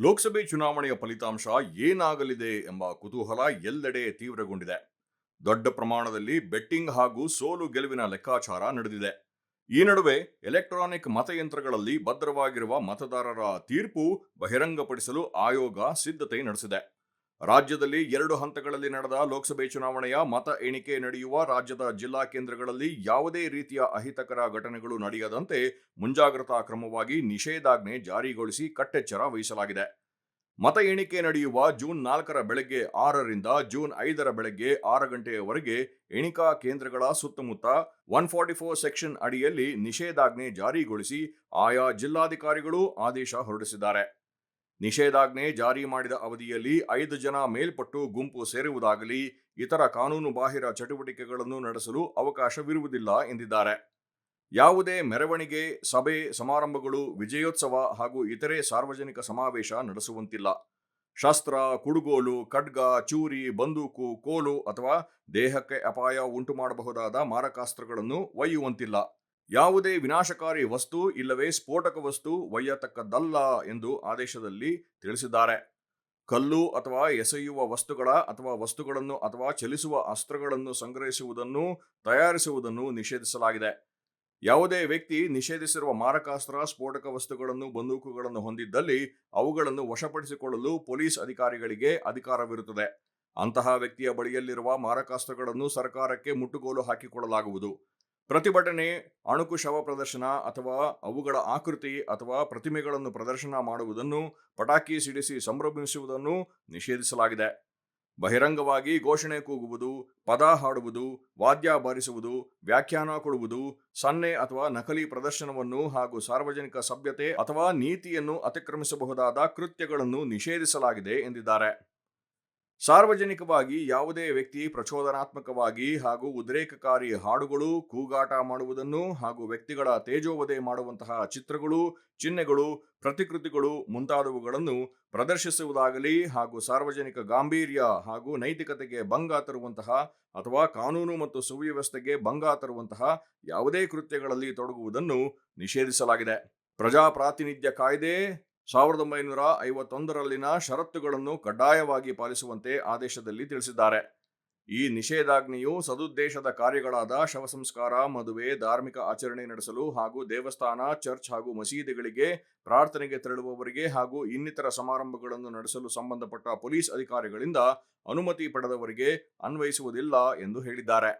ಲೋಕಸಭೆ ಚುನಾವಣೆಯ ಫಲಿತಾಂಶ ಏನಾಗಲಿದೆ ಎಂಬ ಕುತೂಹಲ ಎಲ್ಲೆಡೆ ತೀವ್ರಗೊಂಡಿದೆ. ದೊಡ್ಡ ಪ್ರಮಾಣದಲ್ಲಿ ಬೆಟ್ಟಿಂಗ್ ಹಾಗೂ ಸೋಲು ಗೆಲುವಿನ ಲೆಕ್ಕಾಚಾರ ನಡೆದಿದೆ. ಈ ನಡುವೆ ಎಲೆಕ್ಟ್ರಾನಿಕ್ ಮತಯಂತ್ರಗಳಲ್ಲಿ ಭದ್ರವಾಗಿರುವ ಮತದಾರರ ತೀರ್ಪು ಬಹಿರಂಗಪಡಿಸಲು ಆಯೋಗ ಸಿದ್ಧತೆ ನಡೆಸಿದೆ. ರಾಜ್ಯದಲ್ಲಿ ಎರಡು ಹಂತಗಳಲ್ಲಿ ನಡೆದ ಲೋಕಸಭೆ ಚುನಾವಣೆಯ ಮತ ಎಣಿಕೆ ನಡೆಯುವ ರಾಜ್ಯದ ಜಿಲ್ಲಾ ಕೇಂದ್ರಗಳಲ್ಲಿ ಯಾವುದೇ ರೀತಿಯ ಅಹಿತಕರ ಘಟನೆಗಳು ನಡೆಯದಂತೆ ಮುಂಜಾಗ್ರತಾ ಕ್ರಮವಾಗಿ ನಿಷೇಧಾಜ್ಞೆ ಜಾರಿಗೊಳಿಸಿ ಕಟ್ಟೆಚ್ಚರ ವಹಿಸಲಾಗಿದೆ. ಮತ ಎಣಿಕೆ ನಡೆಯುವ ಜೂನ್ ನಾಲ್ಕರ ಬೆಳಗ್ಗೆ ಆರರಿಂದ ಜೂನ್ ಐದರ ಬೆಳಗ್ಗೆ ಆರು ಗಂಟೆಯವರೆಗೆ ಎಣಿಕಾ ಕೇಂದ್ರಗಳ ಸುತ್ತಮುತ್ತ ಒನ್ ಫಾರ್ಟಿ ಫೋರ್ ಸೆಕ್ಷನ್ ಅಡಿಯಲ್ಲಿ ನಿಷೇಧಾಜ್ಞೆ ಜಾರಿಗೊಳಿಸಿ ಆಯಾ ಜಿಲ್ಲಾಧಿಕಾರಿಗಳು ಆದೇಶ ಹೊರಡಿಸಿದ್ದಾರೆ. ನಿಷೇಧಾಜ್ಞೆ ಜಾರಿ ಮಾಡಿದ ಅವಧಿಯಲ್ಲಿ ಐದು ಜನ ಮೇಲ್ಪಟ್ಟು ಗುಂಪು ಸೇರುವುದಾಗಲಿ, ಇತರ ಕಾನೂನು ಬಾಹಿರ ಚಟುವಟಿಕೆಗಳನ್ನು ನಡೆಸಲು ಅವಕಾಶವಿರುವುದಿಲ್ಲ ಎಂದಿದ್ದಾರೆ. ಯಾವುದೇ ಮೆರವಣಿಗೆ, ಸಭೆ, ಸಮಾರಂಭಗಳು, ವಿಜಯೋತ್ಸವ ಹಾಗೂ ಇತರೆ ಸಾರ್ವಜನಿಕ ಸಮಾವೇಶ ನಡೆಸುವಂತಿಲ್ಲ. ಶಸ್ತ್ರ, ಕುಡುಗೋಲು, ಖಡ್ಗ, ಚೂರಿ, ಬಂದೂಕು, ಕೋಲು ಅಥವಾ ದೇಹಕ್ಕೆ ಅಪಾಯ ಉಂಟು ಮಾಡಬಹುದಾದ ಮಾರಕಾಸ್ತ್ರಗಳನ್ನು ಒಯ್ಯುವಂತಿಲ್ಲ. ಯಾವುದೇ ವಿನಾಶಕಾರಿ ವಸ್ತು ಇಲ್ಲವೇ ಸ್ಫೋಟಕ ವಸ್ತು ಒಯ್ಯತಕ್ಕದ್ದಲ್ಲ ಎಂದು ಆದೇಶದಲ್ಲಿ ತಿಳಿಸಿದ್ದಾರೆ. ಕಲ್ಲು ಅಥವಾ ಎಸೆಯುವ ವಸ್ತುಗಳ ಅಥವಾ ವಸ್ತುಗಳನ್ನು ಅಥವಾ ಚಲಿಸುವ ಅಸ್ತ್ರಗಳನ್ನು ಸಂಗ್ರಹಿಸುವುದನ್ನು, ತಯಾರಿಸುವುದನ್ನು ನಿಷೇಧಿಸಲಾಗಿದೆ. ಯಾವುದೇ ವ್ಯಕ್ತಿ ನಿಷೇಧಿಸಿರುವ ಮಾರಕಾಸ್ತ್ರ, ಸ್ಫೋಟಕ ವಸ್ತುಗಳನ್ನು, ಬಂದೂಕುಗಳನ್ನು ಹೊಂದಿದ್ದಲ್ಲಿ ಅವುಗಳನ್ನು ವಶಪಡಿಸಿಕೊಳ್ಳಲು ಪೊಲೀಸ್ ಅಧಿಕಾರಿಗಳಿಗೆ ಅಧಿಕಾರವಿರುತ್ತದೆ. ಅಂತಹ ವ್ಯಕ್ತಿಯ ಬಳಿಯಲ್ಲಿರುವ ಮಾರಕಾಸ್ತ್ರಗಳನ್ನು ಸರ್ಕಾರಕ್ಕೆ ಮುಟ್ಟುಗೋಲು ಹಾಕಿಕೊಳ್ಳಲಾಗುವುದು. ಪ್ರತಿಭಟನೆ ಅಣುಕು ಶವ ಪ್ರದರ್ಶನ ಅಥವಾ ಅವುಗಳ ಆಕೃತಿ ಅಥವಾ ಪ್ರತಿಮೆಗಳನ್ನು ಪ್ರದರ್ಶನ ಮಾಡುವುದನ್ನು, ಪಟಾಕಿ ಸಿಡಿಸಿ ಸಂಭ್ರಮಿಸುವುದನ್ನು ನಿಷೇಧಿಸಲಾಗಿದೆ. ಬಹಿರಂಗವಾಗಿ ಘೋಷಣೆ ಕೂಗುವುದು, ಪದ ಹಾಡುವುದು, ವಾದ್ಯ ಬಾರಿಸುವುದು, ವ್ಯಾಖ್ಯಾನ ಕೊಡುವುದು, ಸನ್ನೆ ಅಥವಾ ನಕಲಿ ಪ್ರದರ್ಶನವನ್ನು ಹಾಗೂ ಸಾರ್ವಜನಿಕ ಸಭ್ಯತೆ ಅಥವಾ ನೀತಿಯನ್ನು ಅತಿಕ್ರಮಿಸಬಹುದಾದ ಕೃತ್ಯಗಳನ್ನು ನಿಷೇಧಿಸಲಾಗಿದೆ ಎಂದಿದ್ದಾರೆ. ಸಾರ್ವಜನಿಕವಾಗಿ ಯಾವುದೇ ವ್ಯಕ್ತಿ ಪ್ರಚೋದನಾತ್ಮಕವಾಗಿ ಹಾಗೂ ಉದ್ರೇಕಕಾರಿ ಹಾಡುಗಳು, ಕೂಗಾಟ ಮಾಡುವುದನ್ನು ಹಾಗೂ ವ್ಯಕ್ತಿಗಳ ತೇಜೋವಧೆ ಮಾಡುವಂತಹ ಚಿತ್ರಗಳು, ಚಿಹ್ನೆಗಳು, ಪ್ರತಿಕೃತಿಗಳು ಮುಂತಾದವುಗಳನ್ನು ಪ್ರದರ್ಶಿಸುವುದಾಗಲಿ ಹಾಗೂ ಸಾರ್ವಜನಿಕ ಗಾಂಭೀರ್ಯ ಹಾಗೂ ನೈತಿಕತೆಗೆ ಭಂಗ ತರುವಂತಹ ಅಥವಾ ಕಾನೂನು ಮತ್ತು ಸುವ್ಯವಸ್ಥೆಗೆ ಭಂಗ ತರುವಂತಹ ಯಾವುದೇ ಕೃತ್ಯಗಳಲ್ಲಿ ತೊಡಗುವುದನ್ನು ನಿಷೇಧಿಸಲಾಗಿದೆ. ಪ್ರಜಾಪ್ರಾತಿನಿಧ್ಯ ಕಾಯ್ದೆ ಸಾವಿರದ ಒಂಬೈನೂರ ಐವತ್ತೊಂದರಲ್ಲಿನ ಷರತ್ತುಗಳನ್ನು ಕಡ್ಡಾಯವಾಗಿ ಪಾಲಿಸುವಂತೆ ಆದೇಶದಲ್ಲಿ ತಿಳಿಸಿದ್ದಾರೆ. ಈ ನಿಷೇಧಾಜ್ಞೆಯು ಸದುದ್ದೇಶದ ಕಾರ್ಯಗಳಾದ ಶವ ಸಂಸ್ಕಾರ ಮದುವೆ, ಧಾರ್ಮಿಕ ಆಚರಣೆ ನಡೆಸಲು ಹಾಗೂ ದೇವಸ್ಥಾನ, ಚರ್ಚ್ ಹಾಗೂ ಮಸೀದಿಗಳಿಗೆ ಪ್ರಾರ್ಥನೆಗೆ ತೆರಳುವವರಿಗೆ ಹಾಗೂ ಇನ್ನಿತರ ಸಮಾರಂಭಗಳನ್ನು ನಡೆಸಲು ಸಂಬಂಧಪಟ್ಟ ಪೊಲೀಸ್ ಅಧಿಕಾರಿಗಳಿಂದ ಅನುಮತಿ ಪಡೆದವರಿಗೆ ಅನ್ವಯಿಸುವುದಿಲ್ಲ ಎಂದು ಹೇಳಿದ್ದಾರೆ.